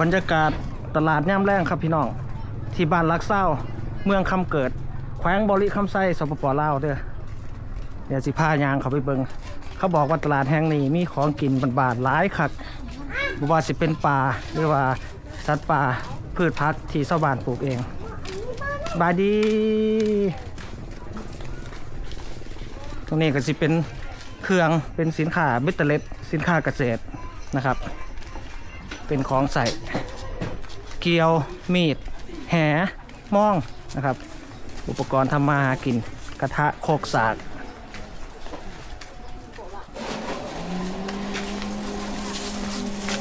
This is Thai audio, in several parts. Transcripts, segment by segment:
บรรยากาศตลาดย่ำแรงครับพี่น้อง ที่บ้านลักเศร้าเมืองคำเกิด แขวงบริคำไส้สปปลาวเด้อเดี๋ยวสิพายางเขาไปเบิงเขาบอกว่าตลาดแห่งนี้มีของกินบานๆหลายคักบว่าสิเป็นป่าหรือว่าสัตว์ป่าพืชพักที่ชาวบ้านปลูกเอง บายดี ตรงนี้ก็สิเป็นเครื่องเป็นสินค้าเบตเตเล็ดสินค้าเกษตรนะครับ เป็นของใส่เกลียวมีด แหม่องนะครับ อุปกรณ์ทำมาหากินกระทะโคกสาก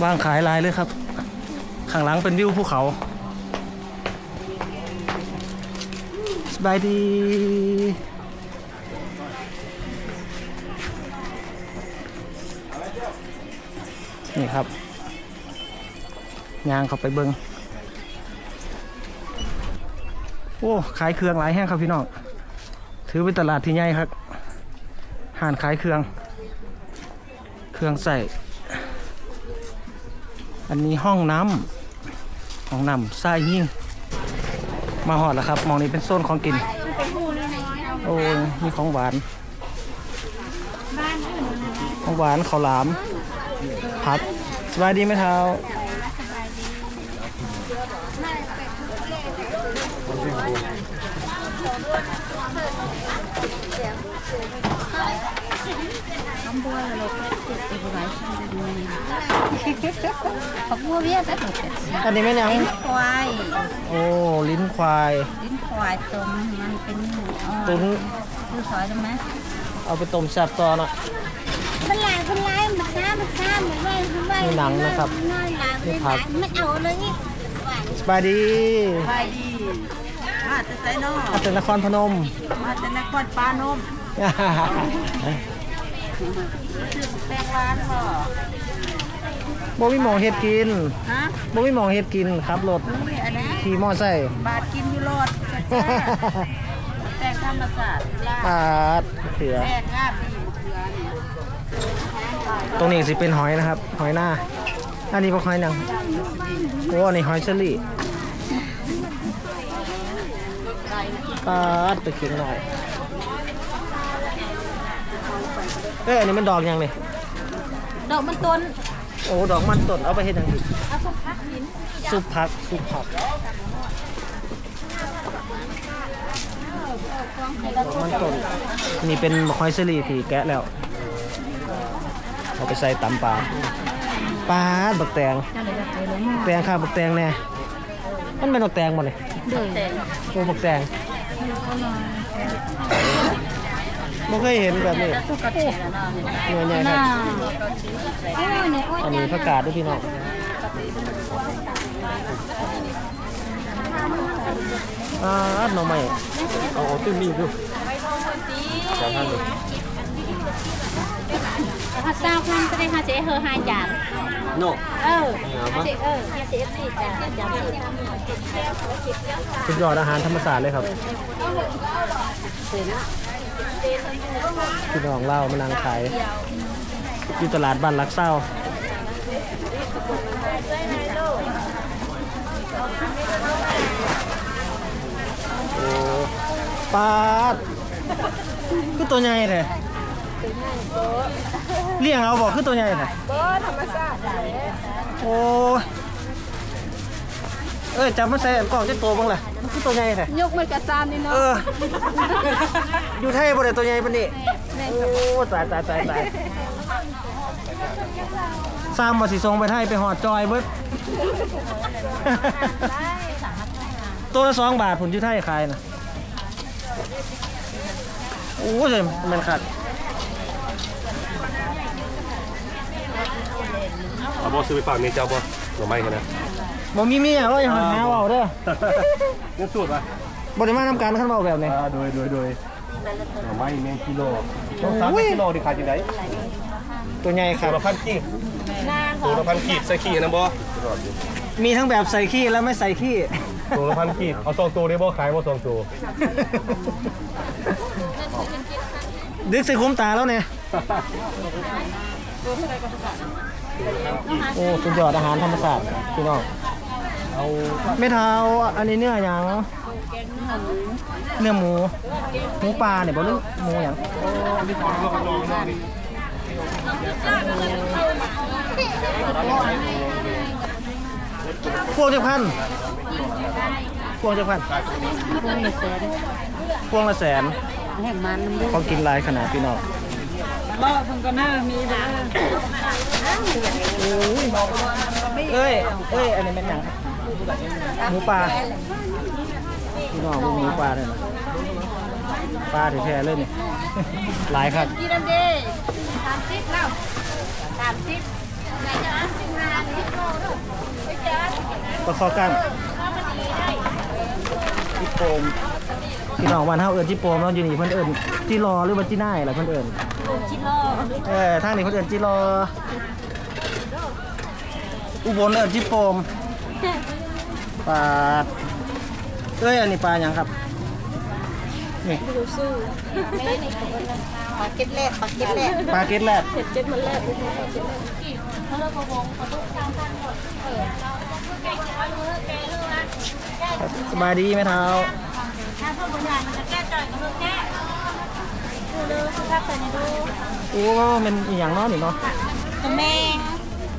วางขายลายเลยครับ ข้างหลังเป็นวิวภูเขาสบายดี นี่ครับ ยางเข้าไปเบิงโอ้ขายเครื่องหลายแห้งครับพี่น้องถือเป็นตลาดที่ใหญ่ครับห่านขายเครื่อง เครื่องใส่ อันนี้ห้องน้ำห้องน้ำทรายยิ่งมาหอดแล้วครับมองนี้เป็นโซนของกิน โอ้ยมีของหวาน ของหวานข้าวหลามพัดสบายดีไหมเท้า ผักบัวเวียดแล้วถูกเสร็จอันนี้แม่นยังลิ้นควาย โอ้ลิ้นควายลิ้นควายต้มมันเป็นหมูอ่อนตุ้นดูซอยได้ไหมเอาไปต้มแซ่บต่อเนาะมันหลายคนร้ายมาฆ่ามาฆ่าเหมือนว่าคือว่ามีหนังนะครับน้อยหลายมีไม่ผักไม่เอาเลยนี่สบายดีไปดีมาจะใส่นอมาจากนครพนม มาจะนครปานม แป้งหวานพอบ่มีหมองเฮ็ดกินฮะบ่มีหมองเฮ็ดกินครับรถนี่อันนี้ขี่มอไซค์บาทกินอยู่รอดแป้งธรรมศาสตร์ลาปาดเถือแป้งงามดีมะเขือเนี่ยตรงนี้สิเป็นหอยนะครับ หอยหน้า อันนี้พวกหอยหนังโอ้อันนี้หอยเชอรี่ปาดไปเขียงหน่อย เอ้ยอันนี้มันดอกยังเลยดอกมันต้นโอ้ดอกมันต้นเอาไปเฮ็ดหยังอีกเอาสุกพักหินซุปผักซุปผักดอกมันต้นนี่เป็นหอยเชอรี่ที่แกะแล้วเอาไปใส่ตำปลาปลาดบักแตงจะเลยจะเจอเลยแตงค่ะบักแตงแน่มันเป็นบักแตงหมดเลยเดือดโอ้บักแตง ไม่เคยเห็นแบบนี้สุกกระเทียมนะหน่วยใหญ่ครับโอ้ยเนี่ยโอ้ยอันนี้ผักกาดด้วยพี่น้องอ่าหน่อไม้เอาเอาตื้นมีดูถ้าเศร้าพันก็ได้ค่ะเจ๊เฮอห้าจานโน่เออเจ๊เออเจ๊สี่จานจานสี่สุดยอดอาหารธรรมศาสตร์เลยครับ พี่น้องเล่ามานั่งขายอยู่ตลาดบ้านลักเศร้าโอ้ปลาดคือตัวใหญ่เลยเลี้ยงเอาบอกคือตัวใหญ่เลยก็ธรรมชาติโอ้ย เอ้ยจับมาใส่กล่องจะโตบ้างล่ะมันคือตัวใหญ่เลยยกมันกระซานนี่เอเนาะออยู่ไทยบ่ได้ตัวใหญ่ปานนี้โอ้ตายตายตายตายสร้างมาสิทรงไปไทยไปหอดจอยเบิด ตัวละสองบาทผมอยู่ไทยขายนะโอ้ยมันขาด เอาบอซื้อไปฝากเมียเจ้าบอหน่อไม้กันนะ บ่มีเมียว่าอย่าหาหาเว้าเด้อเงินสูตรป่ะบ่ได้มาทำการคันเว้าแบบนี้ อ่าโดยโดยโดยหน่อไม้แมงกิโลต้องสามอุ้ย กิโลดิขายจังไดตัวใหญ่คตัรัวบ ละพันขีดตัวละพันขีดใส่ขี้นะบอมีทั้งแบบใส่ขี้และไม่ใส่ขี้ ตัวละพันขีดเอาสองตัวได้บอขายบอสองตัวดึกใส่คุ้มตาแล้วเนี่ย โอ้ สุดยอดอาหารธรรมศาสตร์พี่น้องเอา ไม่เท้าอันนี้เนื้อหยังเนื้อหมูหมูปลาเนี่ยบ่หรือหมูหยังที่ของเรางพวงเจักพันพวงเจักพันพวกนี้แสนพวงละแสนแห่งมันเขากินลายขนาดพี่น้องบ่เพิ่นก็น่ามีเด้อเอ้ยเอ้ยอันนี้เป็นหยังครับ หมูปลาพี่น้องพวกหมูปลาเนี่ยนะปลาแท้ๆเลยนี่ หลายครับกี่ดันเด้สามสิบแล้วสามสิบไหนจะสิบห้าสิบโลลูกไปเจอปลาคอกั้งจิโปมพี่น้องวันเฮาเอิ้นจิโปมเนาะอยู่นี่เพิ่นเอิ้นจิรอหรือว่าจิน่ายล่ะเพิ่นเอิ้นชิโลเออทางนี้เพิ่นเอิ้นจิรออุบลเอิ้นจิโปม ปลาเอ้ยอันนี้ปลาหยังครับนี่ปลาเก็ดแรกปลาเก็ดแรกปลาเก็ดแรดเจ็ดมันแรกเขาเลิกประวงเขาต้องสร้างสร้างหมดเออเราแกจะเอาเนื้อแกเลือกนะสบายดีไหมเท้าถ้าพ่อบุญใหญ่มันจะแก้จ่อยก็เลือกแก้ดูดูสุภาพใส่ในดูโอ้มันอหย่างเนาะนี่เนาะตัวแมง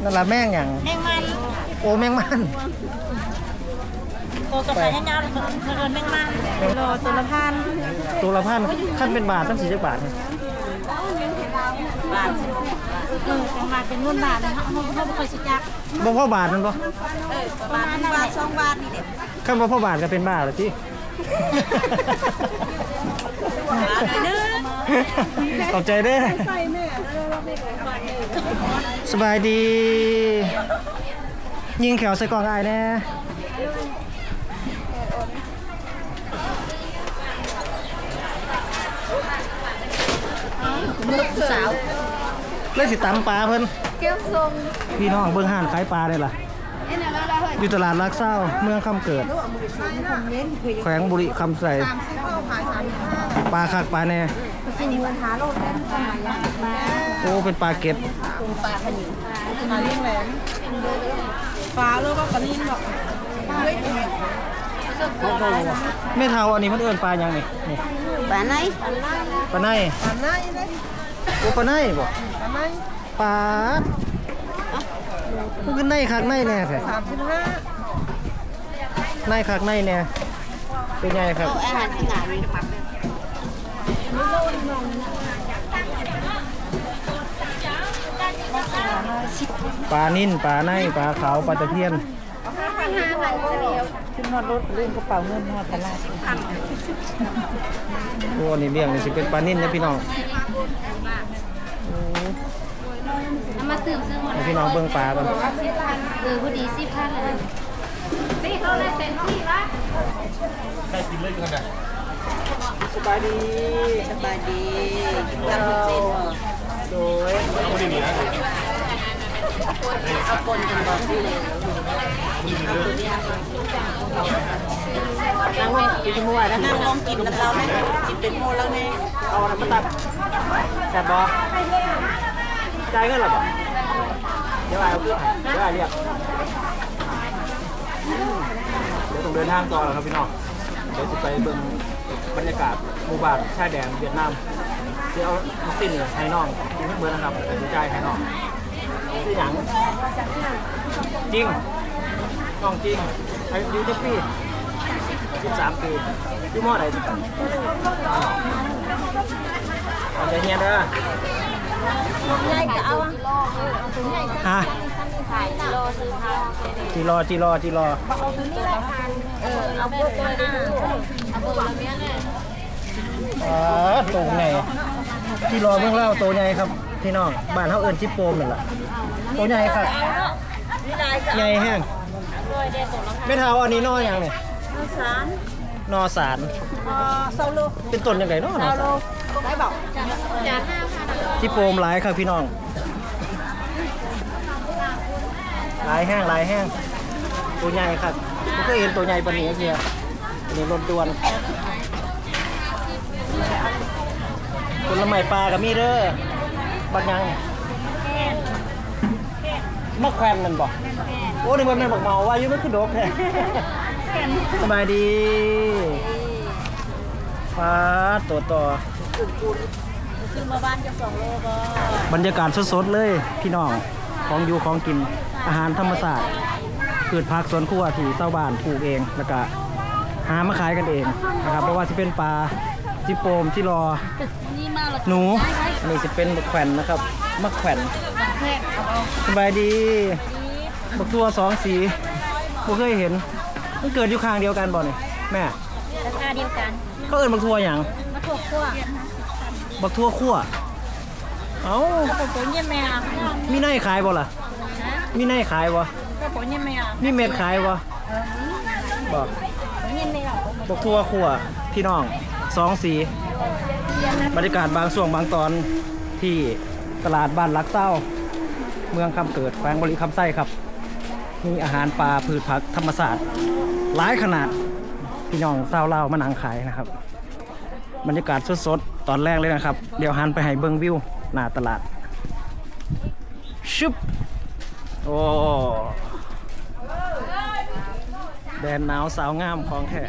นั่นละแม่งอย่างแมงมันโอ้แม่งมัน ตัวกระต่ายยาวๆเลยเขาเอิญแมงมันโลตัวละพันตัวละพันขั้นเป็นบาทตั้งสี่สิบบาทเนี่ยบาทเออเป็นบาทเป็นเงินบาทนะเขาเขาเขาไม่เคยสิจักบ่พ่อบาทมันบ่เออบาทบาทสองบาทนี่เด็ดขั้นบ่พ่อบาทก็เป็นบาทเลยที่ขอบใจเด้อสบายดี ยิงแขวใส่กล่องอายแน่ สาวเลยสิตำปลาเพิ่นเกี้ยวทรงพี่น้องเบิ่งห้านขายปลาได้ล่ะเอ็นอะไรเฮ้ยอยู่ตลาดลักเศร้าเมืองคำเกิด แขวงบุรีคำใส่ปลาคักปลาแน่กินเงินหาโลดได้ทำไมอะมาโอ้เป็นปลาเก็ดปลาขนิงปลาเลี้ยงแหลมปลาแล้วก็ปลานิ่มหรอกเฮ้ยไม่เท่าอันนี้มันเอิ้นปลาหยังนี่นี่ปลาไหนปลาในปลาไหนเลย โอ้ปลาในบ่ปลาไนปลามันคือในคักในแน่แท้สามสิบห้าในคักในแน่เป็นไงครับอาหารที่ไหนปลานิ่นปลาในปลาขาวปลาตะเพียน นนอดรถลืมกระเป๋าเงินนอดตลาดโอ้อันนี้เลี้ยงนี่สิเป็นปลานิ่นนะพี่น้องเอามาตื่มซื้อหมดให้พี่น้องเบิ่งปลาก่อนเออพอดีสิบพันเลยนี่เขาเลยเต็มที่ละได้กินเลยกันนะสบายดีสบายดีทำเป็นเส้นบ่โดยเอาไม่ได้มีนะเอาปนกันบ่ที่เลยนั่งแม่กิน ชั่วโมงแล้วนั่งลองกินกับเราไหมกินเป็นโมแล้วแม่เอาอะไรมาตัดแซ่บบ่จ่ายเงินหรอบ่เดี๋ยวเอาเพื่อนเดี๋ยวเอาเรียกเดี๋ยวต้องเดินทางต่อแล้วครับพี่น้องเดี๋ยวจะไปเบิ่งบรรยากาศหมู่บ้านชายแดนเวียดนามเดี๋ยวเอาลูกติ้นเนี่ยให้น้องกินให้เบิร์นะครับเดี๋ยวจ่ายให้น้องชื่อหยังจริงน้องจริงอายุเจ็ดปี สิบสามปีอยู่มอไหนสิครับเอาใจเฮียเด้อใหญ่ก็เอาเอาถุงใหญ่ฮะขายกิโลซื้อพันจีรอจีรอจีรอเออเอาพวกเลยนะเอาพวกละเนี้ยเนี่ยอ๋อตัวใหญ่จีรอเมืองเล่าตัวใหญ่ครับพี่น้องบ้านเขาเอิ้นจิปโปมนั่นแหละตัวใหญ่ครับนี่ลายก็ใหญ่แห้งรวยเด็ดส่งราคาไม่เท่าอันนี้นออย่างเนี่ย สารนอสาร อ่าเซาโลเป็นต้นยังไงเนาะนอสารได้บอกจานจานห้าพันจิปโปมหลายครับพี่น้องหลายแห้งหลายแห้งตัวใหญ่ครับผมก็เห็นตัวใหญ่ปานนี้เพียอันนี้รถด่วนผลไม้ปลากับมีเด้อบักยังมะแขวนนั่นบ่โอ้อ้นี่มันเป็นบักเมาว่าอยุ่มันคือดกแท้ สบายดีฟ้าตัวต่อซื้อมาบ้านจะสองโลก็บรรยากาศสดๆเลย พี่น้อง ของอยู่ของกิน อาหารธรรมศาสตร์พืชผักสวนครัวที่ชาวบ้านปลูกเอง แล้วก็หามาขายกันเองนะครับไม่ว่าจะเป็นปลาจิโปมที่รอ นี่มาละหนูอันนี้จะเป็นบักแขวนนะครับ มะแขวนแพกเอาเอาสบายดีบักตัวสองสีบ่เคยเห็น มันเกิดอยู่ข้างเดียวกันบ่เนี่ยแม่ราคาเดียวกันเขาเอิ้นบักทัวอย่างมาถูกขั้วบักทัวคั่วเอ้าก็ผมยังไม่เอามีในขายบ่ล่ะมีในขายบ่ก็ผมยังไม่เอามีเม็ดขายบ่บ่ผมยังไม่เอาบักทัวคั่วพี่น้องสองสีบรรยากาศบางช่วงบางตอนที่ตลาดบ้านลักเต้า เมืองคำเกิดแขวงบริคำไส้ครับ มีอาหารปลาพืชผักธรรมศาสตร์หลายขนาดพี่น้องเศร้าเล่ามานังขายนะครับ บรรยากาศสดๆ ตอนแรกเลยนะครับ เดี๋ยวหันไปให้เบิ้งวิวหน้าตลาดชึบโอ้แดนหนาวสาวงามของแท้